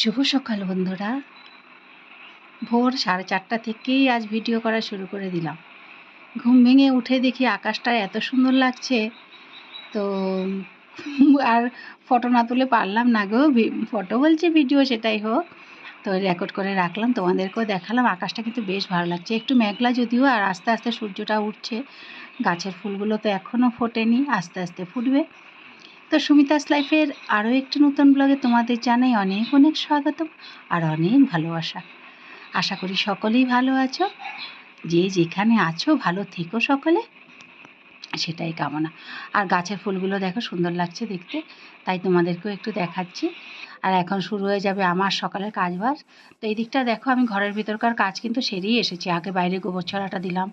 শুভ সকাল বন্ধুরা। ভোর সাড়ে চারটা থেকেই আজ ভিডিও করা শুরু করে দিলাম। ঘুম ভেঙে উঠে দেখি আকাশটা এত সুন্দর লাগছে। তো আর ফটো না তুলে পারলাম না গো। ফটো বলছে ভিডিও সেটাই হোক। তো রেকর্ড করে রাখলাম, তোমাদেরকেও দেখালাম। আকাশটা কিন্তু বেশ ভালো লাগছে। একটু মেঘলা যদিও, আর আস্তে আস্তে সূর্যটা উঠছে। গাছের ফুলগুলো তো এখনও ফোটেনি, আস্তে আস্তে ফুটবে। তো সুমিতাস লাইফের আরও একটি নতুন ব্লগে তোমাদের জানাই অনেক অনেক স্বাগত আর অনেক ভালোবাসা। আশা করি সকলেই ভালো আছো। যে যেখানে আছো, ভালো থেকো সকলে। সেটাই কামনা। আর গাছের ফুলগুলো দেখো সুন্দর লাগছে দেখতে, তাই তোমাদেরকেও একটু দেখাচ্ছি। আর এখন শুরু হয়ে যাবে আমার সকালের কাজবাজ। তো এই দিকটা দেখো, আমি ঘরের ভিতরকার কাজ কিন্তু সেরেই এসেছি। আগে বাইরে গোবর ছড়াটা দিলাম,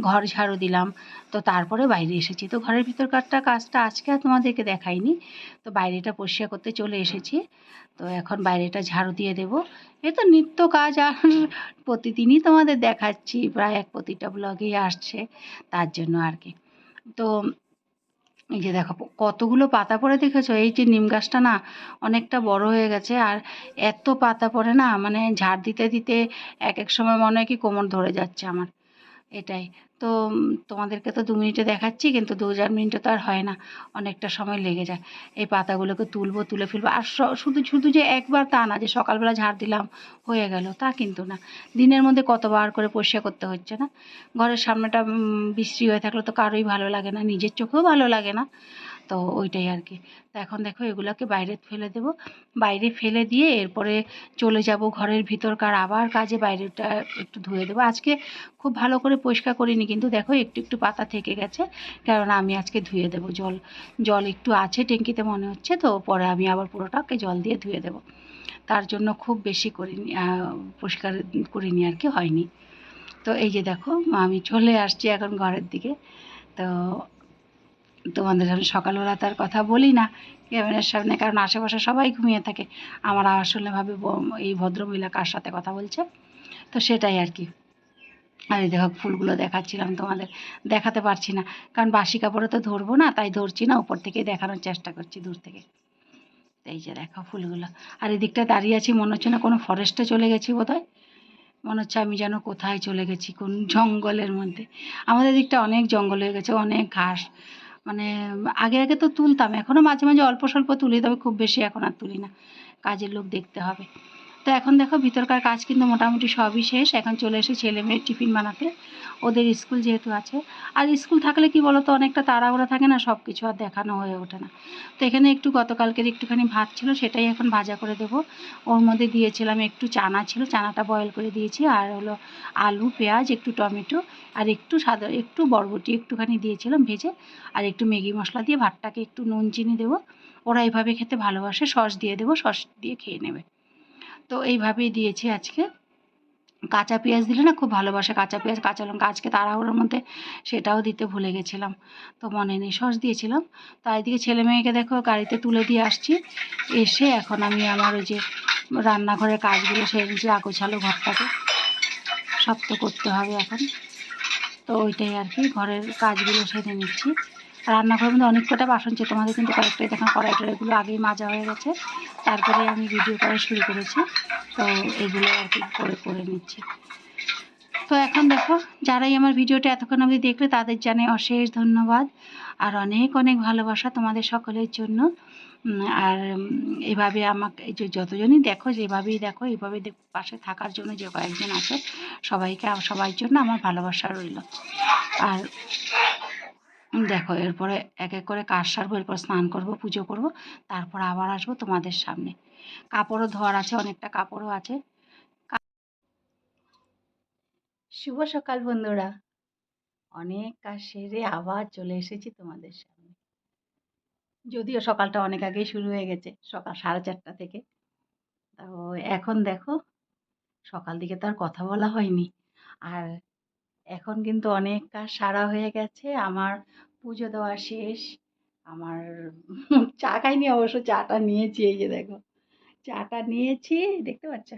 ঘর ঝাড়ু দিলাম, তো তারপরে বাইরে এসেছি। তো ঘরের ভিতরকারটা কাজটা আজকে আর তোমাদেরকে দেখাইনি। তো বাইরেটা পরিষ্কার করতে চলে এসেছি। তো এখন বাইরেটা ঝাড়ু দিয়ে দেব। এই তো নিত্য কাজ আর প্রতিদিনই তোমাদের দেখাচ্ছি। প্রায় এক প্রতিটা ব্লগেই আসছে, তার জন্য আর কি। তো এই যে দেখো, কতগুলো পাতা পড়ে দেখেছ? এই যে নিম গাছটা না অনেকটা বড় হয়ে গেছে আর এত পাতা পড়ে না মানে ঝাড় দিতে দিতে এক এক সময় মনে হয় কি কোমর ধরে যাচ্ছে আমার। এটাই। তো তোমাদেরকে তো দু মিনিটে দেখাচ্ছি, কিন্তু দু চার মিনিটে তো আর হয় না। অনেকটা সময় লেগে যায়। এই পাতাগুলোকে তুলবো, তুলে ফেলব। আর শুধু শুধু যে একবার তা না, যে সকালবেলা ঝাড় দিলাম, হয়ে গেল, তা কিন্তু না। দিনের মধ্যে কতবার করে পরিষ্কার করতে হচ্ছে না? ঘরের সামনেটা বৃষ্টি হয়ে থাকলে তো কারোই ভালো লাগে না, নিজের চোখেও ভালো লাগে না। তো ওইটাই আর কি তো এখন দেখো এগুলোকে বাইরে ফেলে দেব। বাইরে ফেলে দিয়ে এরপরে চলে যাব ঘরের ভিতরকার। আবার কাজে বাইরেটা একটু ধুয়ে দেবো। আজকে খুব ভালো করে পরিষ্কার করিনি, কিন্তু দেখো একটু একটু পাতা থেকে গেছে। কারণ আমি আজকে ধুয়ে দেবো জল। জল একটু আছে ট্যাঙ্কিতে মনে হচ্ছে, তো পরে আমি আবার পুরোটাকে জল দিয়ে ধুয়ে দেবো। তার জন্য খুব বেশি করিনি পরিষ্কার করিনি আর কি হয়নি। তো এই যে দেখো, আমি চলে আসছি এখন ঘরের দিকে। তো তোমাদের আমি সকালবেলা তার কথা বলি না, ক্যামেরার সামনে, কারণ আশেপাশে সবাই ঘুমিয়ে থাকে। আমার আসলে ভাবে এই ভদ্রমহিলা কার সাথে কথা বলছে? তো সেটাই আর কি। আর এই দেখো ফুলগুলো দেখাচ্ছিলাম তোমাদের, দেখাতে পারছি না। কারণ বাসি কাপড়ে তো ধরবো না, তাই ধরছি না, উপর থেকে দেখানোর চেষ্টা করছি দূর থেকে। এই যে দেখো ফুলগুলো। আর এদিকটা দাঁড়িয়ে আছি, মনে হচ্ছে না কোনো ফরেস্টে চলে গেছি বোধহয়। মনে হচ্ছে আমি যেন কোথায় চলে গেছি, কোন জঙ্গলের মধ্যে। আমাদের দিকটা অনেক জঙ্গল হয়ে গেছে, অনেক ঘাস। মানে আগে আগে তো তুলতাম। এখনও মাঝে মাঝে অল্প, স্বল্প তুলি, তবে খুব বেশি এখন আর তুলি না। কাজের লোক দেখতে হবে। তো এখন দেখো ভিতরকার কাজ কিন্তু মোটামুটি সবই শেষ। এখন চলে এসে ছেলে মেয়ের টিফিন বানাতে। ওদের স্কুল যেহেতু আছে। আর স্কুল থাকলে কি বলতো, অনেকটা তাড়াহুড়া থাকে না সব কিছু আর দেখানো হয়ে ওঠে না। তো এখানে একটু গতকালকের একটুখানি ভাত ছিল, সেটাই এখন ভাজা করে দেব। ওর মধ্যে দিয়েছিলাম একটু চানা ছিল, চানাটা বয়েল করে দিয়েছি। আর হলো আলু, পেঁয়াজ, একটু টমেটো, আর একটু সাদা, একটু বরবটি একটুখানি দিয়েছিলাম ভেজে। আর একটু ম্যাগি মশলা দিয়ে ভাতটাকে একটু নুন, চিনি দেবো। ওরা এইভাবে খেতে ভালোবাসে, সস দিয়ে দেবো, সস দিয়ে খেয়ে নেবে। তো এইভাবেই দিয়েছি আজকে। কাঁচা পেঁয়াজ দিলে না খুব ভালোবাসে কাঁচা পেঁয়াজ, কাঁচা লঙ্কা। আজকে তাড়াহুড়োর মধ্যে সেটাও দিতে ভুলে গেছিলাম। তো মনে নেই, সস দিয়েছিলাম। তো এদিকে ছেলে মেয়েকে দেখো গাড়িতে তুলে দিয়ে আসছি। এসে এখন আমি আমার ওই যে রান্নাঘরের কাজগুলো সেরে আগোছালো ঘরটাকে। সব তো করতে হবে এখন। তো ওইটাই আর কি, ঘরের কাজগুলো সেরে নিচ্ছি। রান্নাঘরের মধ্যে অনেক কটা বাসন ছিল, তোমাদের কিন্তু কয়েকটাই দেখুন কড়াই টড়াইগুলো আগেই মাজা হয়ে গেছে। তারপরে আমি ভিডিও করা শুরু করেছি। তো এগুলো আর কি করে করে নিচ্ছি। তো এখন দেখো, যারাই আমার ভিডিওটা এতক্ষণ অবধি দেখলে তাদের জানে অশেষ ধন্যবাদ। আর অনেক অনেক ভালোবাসা তোমাদের সকলের জন্য। আর এভাবে আমাকে যে যতজনই দেখো, যেভাবেই দেখো এইভাবে পাশে থাকার জন্য যে কয়েকজন আছে, সবাইকে, সবার জন্য আমার ভালোবাসা রইল। আর দেখো, এরপরে এক এক করে কাজ সারবো, এরপর স্নান করব, পুজো করব, তারপর আবার আসব তোমাদের সামনে। কাপড়ও ধোয়ার আছে, অনেকটা কাপড়ও আছে। শুভ সকাল বন্ধুরা। অনেক কাজ সেরে আবার চলে এসেছি তোমাদের সামনে। যদিও সকালটা অনেক আগেই শুরু হয়ে গেছে, সকাল সাড়ে চারটা থেকে। তো এখন দেখো, সকাল দিকে তো আর কথা বলা হয়নি। আর এখন কিন্তু অনেক কাজ সারা হয়ে গেছে। আমার পুজো দেওয়া শেষ। আমার চা খাইনি অবশ্য, চাটা নিয়েছি, এই যে দেখো। চাটা নিয়েছি, দেখতে পাচ্ছ?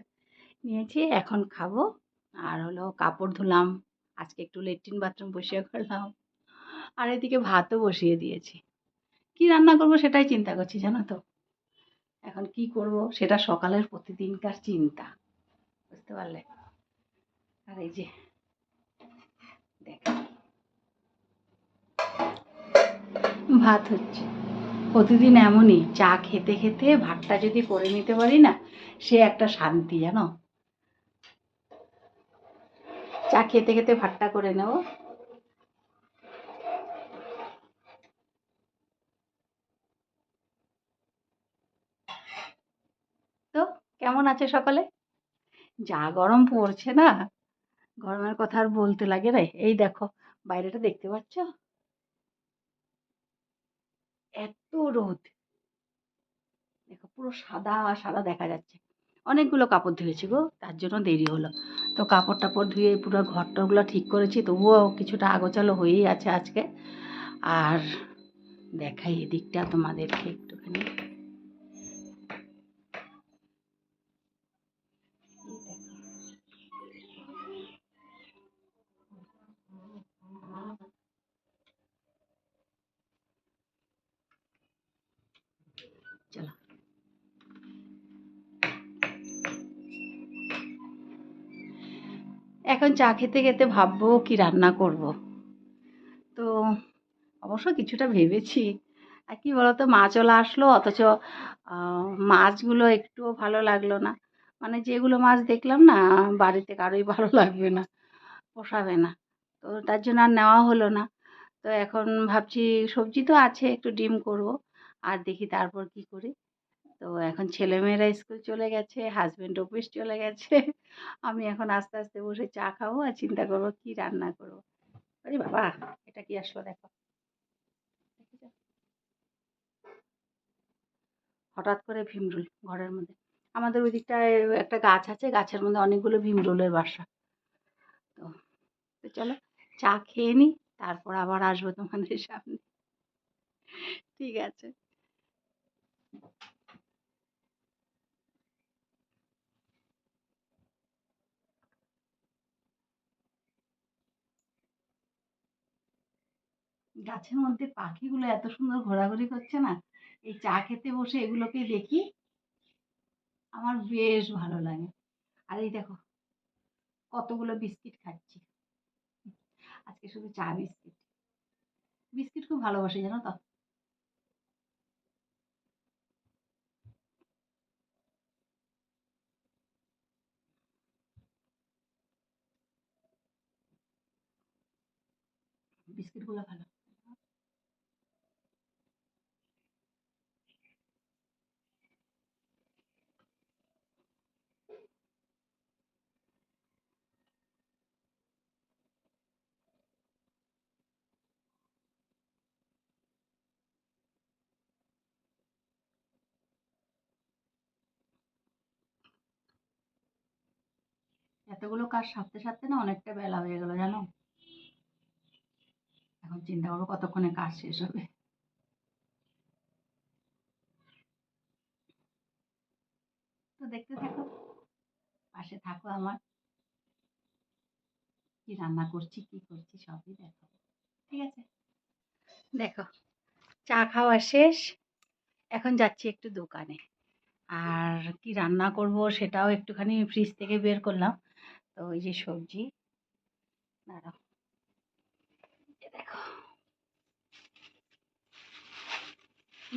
নিয়েছি, এখন খাব। আর হলো কাপড় ধুলাম। আজকে একটু লেট্রিন বাথরুম বসিয়ে করলাম। আর এদিকে ভাতও বসিয়ে দিয়েছি। কি রান্না করব সেটাই চিন্তা করছি, জানো তো? এখন কি করব সেটা সকালের প্রতিদিনকার চিন্তা। বুঝতে পারলে? আর এই যে, দেখ। ভাত হচ্ছে। প্রতিদিন এমনই চা খেতে খেতে ভাতটা যদি করে নিতে পারি না, সে একটা শান্তি, জানো? চা খেতে খেতে ভাতটা করে নেব। তো, কেমন আছে সকলে? যা গরম পড়ছে না, গরমের কথা আর বলতে লাগে রে এই দেখো, বাইরেটা দেখতে পাচ্ছ? এত রোদ। দেখো পুরো সাদা সাদা দেখা যাচ্ছে। অনেকগুলো কাপড় ধুয়েছি গো, তার জন্য দেরি হলো। তো কাপড় টাপড় ধুয়ে পুরো ঘর টরগুলো ঠিক করেছি, তবুও কিছুটা আগোচালো হয়েই আছে আজকে। আর দেখাই এদিকটা তোমাদেরকে একটুখানি। চলো। এখন চা খেতে খেতে ভাববো কি রান্না করব। তো অবশ্য কিছুটা ভেবেছি। আর কি বলতো মাছওয়ালা আসলো, অথচ মাছগুলো একটুও ভালো লাগল না। মানে যেগুলো মাছ দেখলাম না, বাড়িতে কারোই ভালো লাগবে না, পোষাবে না। তো তার জন্য আর নেওয়া হলো না। তো এখন ভাবছি সবজি তো আছে, একটু ডিম করব। আর দেখি তারপর কি করি। তো এখন ছেলেমেয়েরা স্কুল চলে গেছে হাজব্যান্ড অফিস চলে গেছে। আমি এখন আস্তে আস্তে বসে চা খাব আর চিন্তা করব কি রান্না করব। আরে বাবা, এটা কি আসলো দেখো। হঠাৎ করে ভীমরুল ঘরের মধ্যে। আমাদের ওই দিকটায় একটা গাছ আছে, গাছের মধ্যে অনেকগুলো ভীমরুলের বাসা। তো তো চলো চা খেয়ে নি, তারপর আবার আসব তোমাদের সামনে। ঠিক আছে। গাছের মধ্যে পাখিগুলো এত সুন্দর ঘোরাঘুরি করছে না? এই চা খেতে বসে এগুলোকে দেখি, আমার বেশ ভালো লাগে। আর এই দেখো, কতগুলো বিস্কিট খাচ্ছি। আজকে শুধু চা বিস্কিট। বিস্কিট খুব ভালোবাসি, জানো তো? বিস্কিটগুলো ভালো এতগুলো কাজ সারতে সারতে না অনেকটা বেলা হয়ে গেল জানো? এখন চিন্তা করব কতক্ষণে কাজ শেষ হবে। তো দেখতে থাকো, পাশে থাকো আমার। কি রান্না করছি, কি করছি, সবই দেখো। ঠিক আছে? দেখো, চা খাওয়া শেষ। এখন যাচ্ছি একটু দোকানে। আর কি রান্না করব সেটাও একটুখানি ফ্রিজ থেকে বের করলাম। তো ওই যে সবজি। দাঁড়াও। দেখো।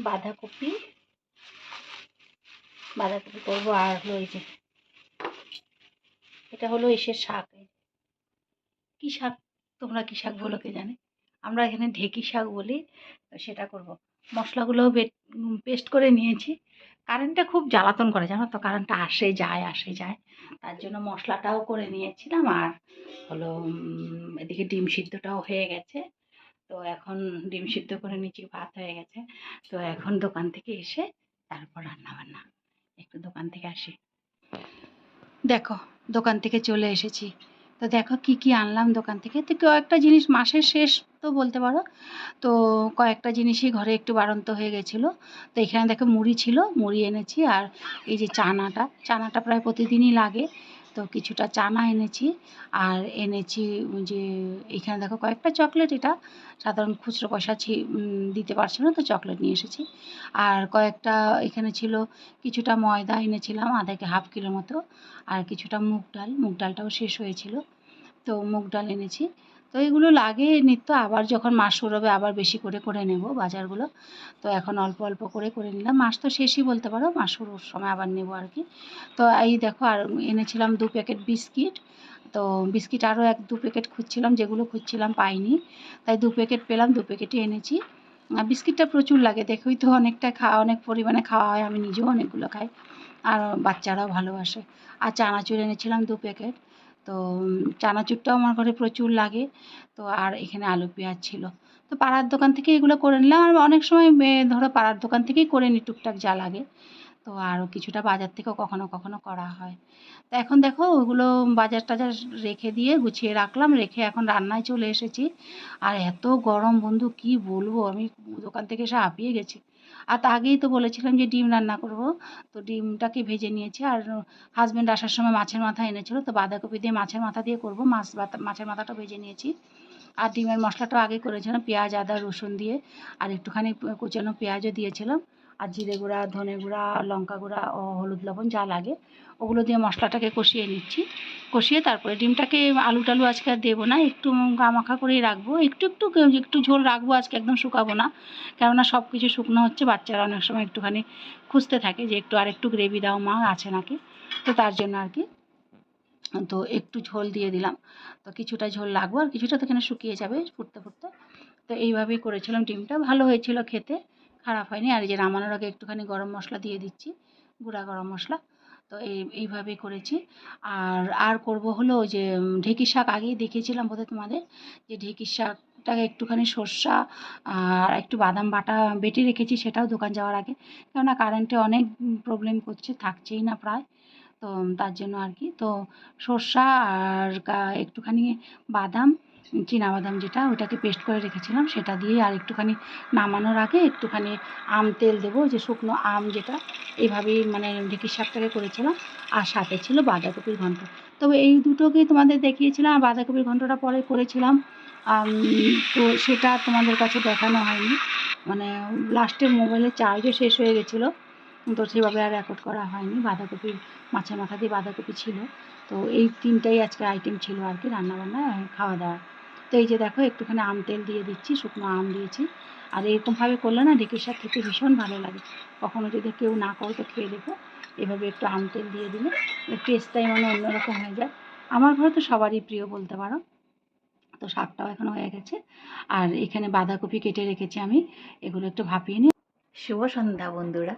বাঁধাকপি। বাঁধাকপি করব আর হলো এই যে, এটা হলো এসে শাক। কি শাক? তোমরা কি শাক বলো কে জানে? আমরা এখানে ঢেকি শাক বলি, সেটা করব। মশলাগুলো পেস্ট করে নিয়েছি। কারেন্টটা খুব জ্বালাতন করে, জানো তো? কারেন্টটা আসে, যায় আসে, যায়। তার জন্য মশলাটাও করে নিয়েছিলাম আর হলো এদিকে ডিম সিদ্ধটাও হয়ে গেছে। তো এখন ডিম সিদ্ধ করে নিচ্ছি ভাত হয়ে গেছে। তো এখন দোকান থেকে এসে তারপর রান্না বান্না একটু দোকান থেকে আসি। দেখো, দোকান থেকে চলে এসেছি। তো দেখো কি কি আনলাম দোকান থেকে। তো কয়েকটা জিনিস মাসের শেষ তো বলতে পারো। তো কয়েকটা জিনিসই ঘরে একটু বাড়ন্ত হয়ে গেছিল। তো এখানে দেখো মুড়ি ছিল, মুড়ি এনেছি আর এই যে চানাটা। চানাটা প্রায় প্রতিদিনই লাগে। তো কিছুটা চানা এনেছি আর এনেছি যে এখানে দেখো কয়েকটা চকলেট এটা। সাধারণ খুচরো পয়সা দিতে পারছে না, তো চকলেট নিয়ে এসেছি। আর কয়েকটা এখানে ছিল কিছুটা ময়দা এনেছিলাম আধাকে হাফ কিলো মতো। আর কিছুটা মুগ ডাল। মুগ ডালটাও শেষ হয়েছিল। তো মুগ ডাল এনেছি। তো এগুলো লাগে নিত্য, আবার যখন মাস শুরোবে আবার বেশি করে করে নেব বাজারগুলো। তো এখন অল্প অল্প করে করে নিলাম। মাস তো শেষই বলতে পারো মাস শুরুর সময় আবার নেব আর কি। তো এই দেখো, আর এনেছিলাম দু প্যাকেট বিস্কিট। তো বিস্কিট আরও এক, দু প্যাকেট খুঁজছিলাম, যেগুলো খুঁজছিলাম পাইনি। তাই দু প্যাকেট পেলাম, দু প্যাকেটই এনেছি। আর বিস্কিটটা প্রচুর লাগে, দেখোই তো অনেকটা খাওয়া অনেক পরিমাণে খাওয়া হয়, আমি নিজেও অনেকগুলো খাই। আর বাচ্চারাও ভালোবাসে। আর চানাচুর এনেছিলাম দু প্যাকেট। তো চানাচুরটাও আমার ঘরে প্রচুর লাগে। তো, আর এখানে আলু পেঁয়াজ ছিল। তো পাড়ার দোকান থেকে এগুলো করে নিলাম। আর অনেক সময় ধরো পাড়ার দোকান থেকেই করে নিই, টুকটাক যা লাগে। তো, আরও কিছুটা বাজার থেকেও কখনো কখনো করা হয়। তো এখন দেখো, ওগুলো বাজার টাজার রেখে দিয়ে গুছিয়ে রাখলাম। রেখে এখন রান্নায় চলে এসেছি। আর এত গরম, বন্ধু, কি বলব? আমি দোকান থেকে এসে হাঁপিয়ে গেছি। আর তা আগেই তো বলেছিলাম যে ডিম রান্না করব। তো ডিমটাকে ভেজে নিয়েছি আর হাজব্যান্ড আসার সময় মাছের মাথা এনেছিল। তো বাঁধাকপি দিয়ে মাছের মাথা দিয়ে করব। মাছ মাছের মাথাটা ভেজে নিয়েছি। আর ডিমের মশলাটা আগে করেছিলাম। পেঁয়াজ, আদা, রসুন দিয়ে। আর একটুখানি কুচানো পেঁয়াজও দিয়েছিলাম। আর জিরে গুঁড়া, ধনে গুঁড়া, লঙ্কা গুঁড়া ও হলুদ লবণ যা লাগে, ওগুলো দিয়ে মশলাটাকে কষিয়ে নিচ্ছি। কষিয়ে তারপরে ডিমটাকে আলু টালু আজকে আর দেবো না, একটু গামাখা করেই রাখব। একটু একটু একটু ঝোল রাখব আজকে, একদম শুকাবো না। কেননা সব কিছু শুকনো হচ্ছে, বাচ্চারা অনেক সময় একটুখানি খুঁজতে থাকে যে একটু আর একটু গ্রেভি দাও মা, আছে নাকি? তো তার জন্য আর কি। তো একটু ঝোল দিয়ে দিলাম। তো কিছুটা ঝোল লাগবো আর কিছুটা তো এখানে শুকিয়ে যাবে ফুটতে ফুটতে। তো এইভাবেই করেছিলাম ডিমটা। ভালো হয়েছিল খেতে। খারাপ হয়নি। আর এই যে নামানোর আগে একটুখানি গরম মশলা দিয়ে দিচ্ছি গুঁড়া গরম মশলা। তো এই এইভাবেই করেছি। আর আর করব হলো যে উম, ঢেঁকি শাক আগেই দেখিয়েছিলাম বোধহয় তোমাদের যে ঢেঁকির শাকটাকে একটুখানি সর্ষা আর একটু বাদাম বাটা বেটে রেখেছি সেটাও দোকান যাওয়ার আগে। কেননা কারেন্টে অনেক প্রবলেম করছে থাকছেই না প্রায়। তো তার জন্য আর কি। তো সর্ষা আর একটুখানি বাদাম বাদাম যেটা ওটাকে পেস্ট করে রেখেছিলাম, সেটা দিয়ে আর একটুখানি নামানোর আগে একটুখানি আম তেল দেবো যে শুকনো আম যেটা এইভাবেই মানে ঢেঁকির শাকটাকে করেছিলাম, আর সাথে ছিল বাঁধাকপির ঘন্ট। তবে এই দুটোকেই তোমাদের দেখিয়েছিলাম, আর বাঁধাকপির ঘন্টটা পরে করেছিলাম তো সেটা তোমাদের কাছে দেখানো হয়নি। মানে লাস্টে মোবাইলে চার্জও শেষ হয়ে গেছিল, তো সেভাবে আর রেকর্ড করা হয়নি, বাঁধাকপির মাছের মাথা দিয়ে বাঁধাকপি ছিল। তো এই তিনটাই আজকে আইটেম ছিল আর কি রান্নাবান্না খাওয়া দাওয়া তো এই যে দেখো, একটুখানি আম তেল দিয়ে দিচ্ছি, শুকনো আম দিয়েছি। আর এরকমভাবে করলে না ঢেঁকির শাক খেতে ভীষণ ভালো লাগে। কখনো যদি কেউ না করো তো খেয়ে দেখো, এভাবে একটু আম তেল দিয়ে দিলে টেস্টটাই মানে অন্যরকম হয়ে যায়। আমার ঘরে তো সবারই প্রিয় বলতে পারো। তো শাকটাও এখন হয়ে গেছে। আর এখানে বাঁধাকপি কেটে রেখেছি আমি। এগুলো একটু ভাপিয়ে নিই। শুভ সন্ধ্যা বন্ধুরা।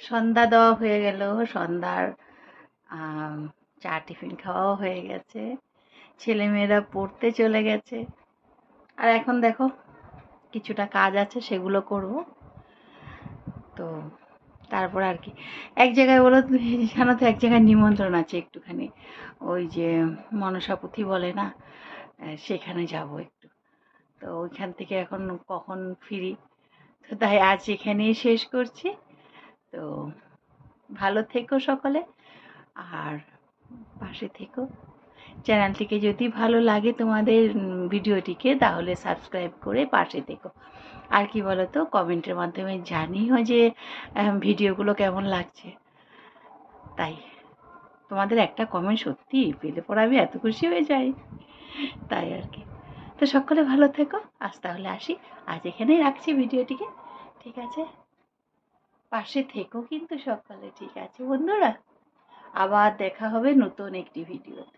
সন্ধ্যা দেওয়া হয়ে গেল, সন্ধ্যার চা, টিফিন খাওয়াও হয়ে গেছে। ছেলেমেয়েরা পড়তে চলে গেছে। আর এখন দেখো, কিছুটা কাজ আছে, সেগুলো করব। তো তারপর আর কি। এক জায়গায় বলো জানো তো এক জায়গায় নিমন্ত্রণ আছে একটুখানি। ওই যে মনসাপুথি বলে না? সেখানে যাব একটু। তো ওইখান থেকে এখন কখন ফিরি? তো তাই আজ এখানেই শেষ করছি। তো ভালো থেকো সকলে। আর পাশে থেকো। চ্যানেলটিকে যদি ভালো লাগে তোমাদের ভিডিওটিকে, তাহলে সাবস্ক্রাইব করে পাশে থেকো। আর কি বলো তো কমেন্টের মাধ্যমে জানিও যে ভিডিওগুলো কেমন লাগছে। তাই, তোমাদের একটা কমেন্ট সত্যি পেলে পর আমি এত খুশি হয়ে যাই। তাই আর কি। তো সকলে ভালো থেকো, আজ তাহলে আসি। আজ এখানেই রাখছি ভিডিওটিকে। ঠিক আছে? পাশে থেকো কিন্তু সকলে, ঠিক আছে বন্ধুরা? আবার দেখা হবে নতুন একটি ভিডিওতে।